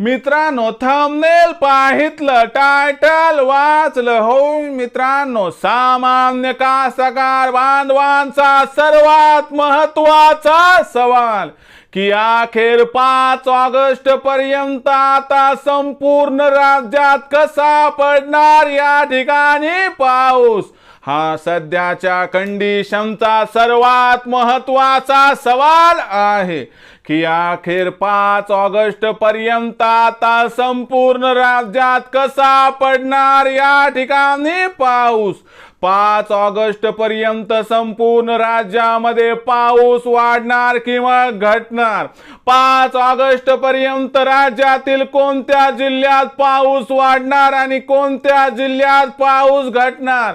मित्रांनो thumbnail पाहितलं title वाचलं हो मित्रांनो सामान्य कास्तकार बांधवांचा सर्वात महत्त्वाचा सवाल की अखेर पाच ऑगस्ट पर्यंत आता संपूर्ण राज्यात कसा पडणार या ठिकाणी पाऊस? हा सध्याच्या कंडिशनचा सर्वात महत्त्वाचा सवाल आहे की अखेर पाच ऑगस्ट पर्यंत आता संपूर्ण राज्यात कसा पडणार या ठिकाणी पाऊस? पाच ऑगस्ट पर्यंत संपूर्ण राज्यामध्ये पाऊस वाढणार किंवा घटणार? पाच ऑगस्ट पर्यंत राज्यातील कोणत्या जिल्ह्यात पाऊस वाढणार आणि कोणत्या जिल्ह्यात पाऊस घटणार?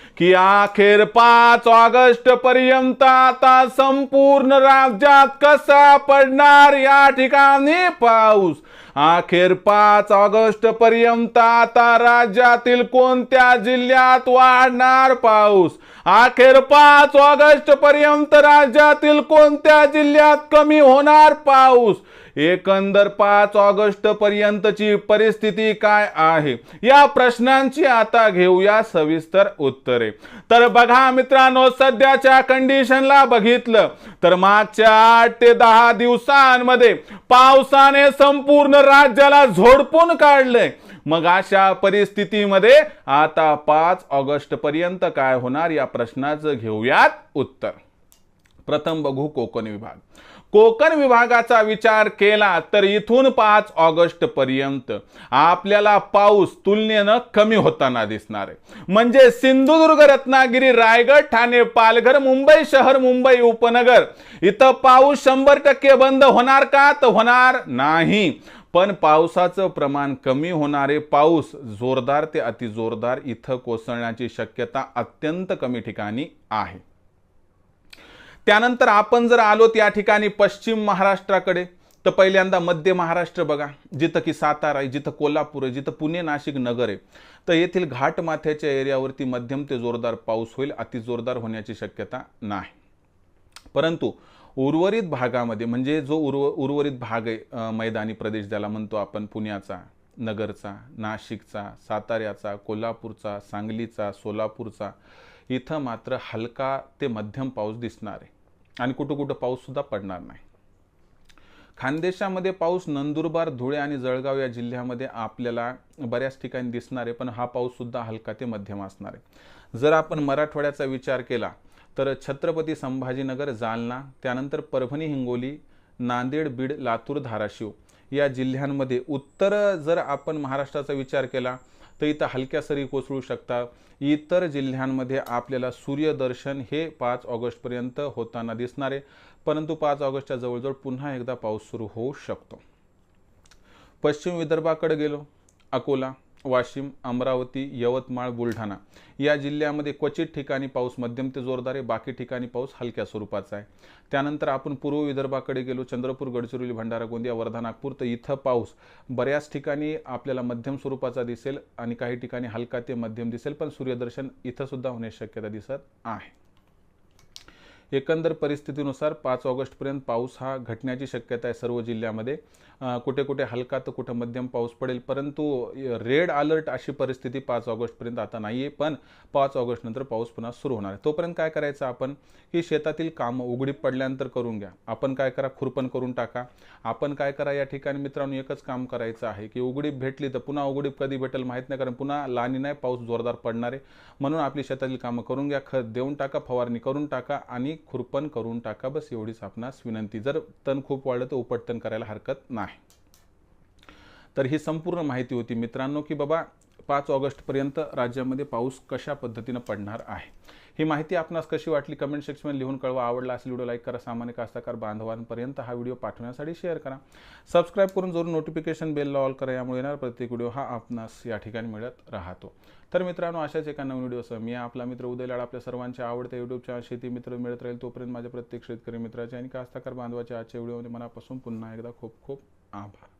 की अखेर पाच ऑगस्ट पर्यंत आता संपूर्ण राज्यात कसा पडणार या ठिकाणी पाऊस? अखेर पाच ऑगस्ट पर्यंत आता राज्यातील कोणत्या जिल्ह्यात वाढणार पाऊस? अखेर पाच ऑगस्ट पर्यंत राज्यातील कोणत्या जिल्ह्यात कमी होणार पाऊस? एकंदर पाच ऑगस्ट पर्यंतची परिस्थिती काय आहे? या प्रश्नांची आता घेऊया सविस्तर उत्तरे. तर बघा मित्रांनो सध्याच्या कंडिशनला बघितलं तर मागच्या आठ ते दहा दिवसांमध्ये पावसाने संपूर्ण राज्याला झोडपून काढलंय. मग अशा परिस्थितीमध्ये आता पाच ऑगस्ट पर्यंत काय होणार या प्रश्नाचं घेऊयात उत्तर. प्रथम बघू कोकण विभाग. कोकण विभागाचा विचार केला तर इथून पाच ऑगस्ट पर्यंत आपल्याला पाऊस तुलनेनं कमी होताना दिसणार आहे. म्हणजे सिंधुदुर्ग रत्नागिरी रायगड ठाणे पालघर मुंबई शहर मुंबई उपनगर इथं पाऊस शंभर टक्के बंद होणार का? तर होणार नाही. पण पावसाचं प्रमाण कमी होणारे पाऊस जोरदार ते अतिजोरदार इथं कोसळण्याची शक्यता अत्यंत कमी ठिकाणी आहे. त्यानंतर आपण जर आलो त्या ठिकाणी पश्चिम महाराष्ट्राकडे तर पहिल्यांदा मध्य महाराष्ट्र बघा जिथं की सातारा आहे जिथं कोल्हापूर आहे जिथं पुणे नाशिक नगर आहे. तर येथील घाटमाथ्याच्या एरियावरती मध्यम ते जोरदार पाऊस होईल अति जोरदार होण्याची शक्यता नाही. परंतु उर्वरित भागामध्ये म्हणजे जो उर्व उर्वरित भाग आहे मैदानी प्रदेश ज्याला म्हणतो आपण पुण्याचा नगरचा नाशिकचा साताऱ्याचा कोल्हापूरचा सांगलीचा सोलापूरचा इथं मात्र हलका ते मध्यम पाऊस दिसणार आहे. आणि कुठं कुठं पाऊससुद्धा पडणार नाही. खानदेशामध्ये पाऊस नंदुरबार धुळे आणि जळगाव या जिल्ह्यामध्ये आपल्याला बऱ्याच ठिकाणी दिसणार आहे पण हा पाऊससुद्धा हलका ते मध्यम असणार आहे. जर आपण मराठवाड्याचा विचार केला तर छत्रपती संभाजीनगर जालना त्यानंतर परभणी हिंगोली नांदेड बीड लातूर धाराशिव या जिल्ह्यांमध्ये उत्तर जर आपण महाराष्ट्राचा विचार केला तर इथं हलक्या सरी कोसळू शकतात इतर जिल्ह्यांमध्ये आपल्याला सूर्यदर्शन हे पाच ऑगस्टपर्यंत होताना दिसणार आहे. परंतु पाच ऑगस्टच्या जवळजवळ पुन्हा एकदा पाऊस सुरू होऊ शकतो. पश्चिम विदर्भाकडे गेलो. अकोला वाशिम अमरावती यवतमाळ बुलढाणा. या जिल्ह्यामध्ये क्वचित ठिकाणी पाऊस मध्यम ते जोरदार आहे. बाकी ठिकाणी पाऊस हलक्या स्वरूपाचा आहे. त्यानंतर आपण पूर्व विदर्भाकडे गेलो चंद्रपूर गडचिरोली भंडारा गोंदिया वर्धा नागपूर तर इथं पाऊस बऱ्याच ठिकाणी आपल्याला मध्यम स्वरूपाचा दिसेल आणि काही ठिकाणी हलका ते मध्यम दिसेल पण सूर्यदर्शन इथंसुद्धा होण्याची शक्यता दिसत आहे. एकंदर परिस्थितीनुसार पाच ऑगस्टपर्यंत पाऊस हा घटण्याची शक्यता आहे सर्व जिल्ह्यामध्ये. कुठे कुठे हलका तर कुठं मध्यम पाऊस पडेल परंतु रेड अलर्ट अशी परिस्थिती पाच ऑगस्टपर्यंत आता नाही आहे पण पाच ऑगस्टनंतर पाऊस पुन्हा सुरू होणार आहे. तोपर्यंत काय करायचं आपण? की शेतातील कामं उघडीप पडल्यानंतर करून घ्या. आपण काय करा? खुरपण करून टाका. आपण काय करा? या ठिकाणी मित्रांनो एकच काम करायचं आहे की उघडीप भेटली तर पुन्हा उघडीप कधी भेटेल माहीत नाही कारण पुन्हा लानी नाही पाऊस जोरदार पडणार आहे. म्हणून आपली शेतातील कामं करून घ्या. खत देऊन टाका फवारणी करून टाका आणि खुरपण करून टाका बस एवढीच आपणास विनंती. जर तण खूप वाढलं तर उपटतण करायला हरकत नाही. तर ही संपूर्ण माहिती होती मित्रांनो की बाबा पाच ऑगस्टपर्यंत राज्यामध्ये पाऊस कशा पद्धतीनं पडणार आहे? ही माहिती आपणास कशी वाटली कमेंट सेक्शनमध्ये लिहून कळवा. आवडला असेल व्हिडिओ लाईक करा. सामान्य कास्ताकार बांधवांपर्यंत हा व्हिडिओ पाठवण्यासाठी शेअर करा. सबस्क्राईब करून जरूर नोटिफिकेशन बेलला ऑल करा. यामुळे येणार प्रत्येक व्हिडिओ हा आपणास या ठिकाणी मिळत राहतो. तर मित्रांनो अशाच एका नवीन व्हिडिओसह मी आपला मित्र उदय लाड आपल्या सर्वांच्या आवडत्या युट्यूब चॅनल शेती मित्र मिळत राहील. तोपर्यंत माझ्या प्रत्येक शेतकरी मित्राचे आणि कास्ताकार बांधवाच्या आजच्या व्हिडिओमध्ये मनापासून पुन्हा एकदा खूप खूप आभार.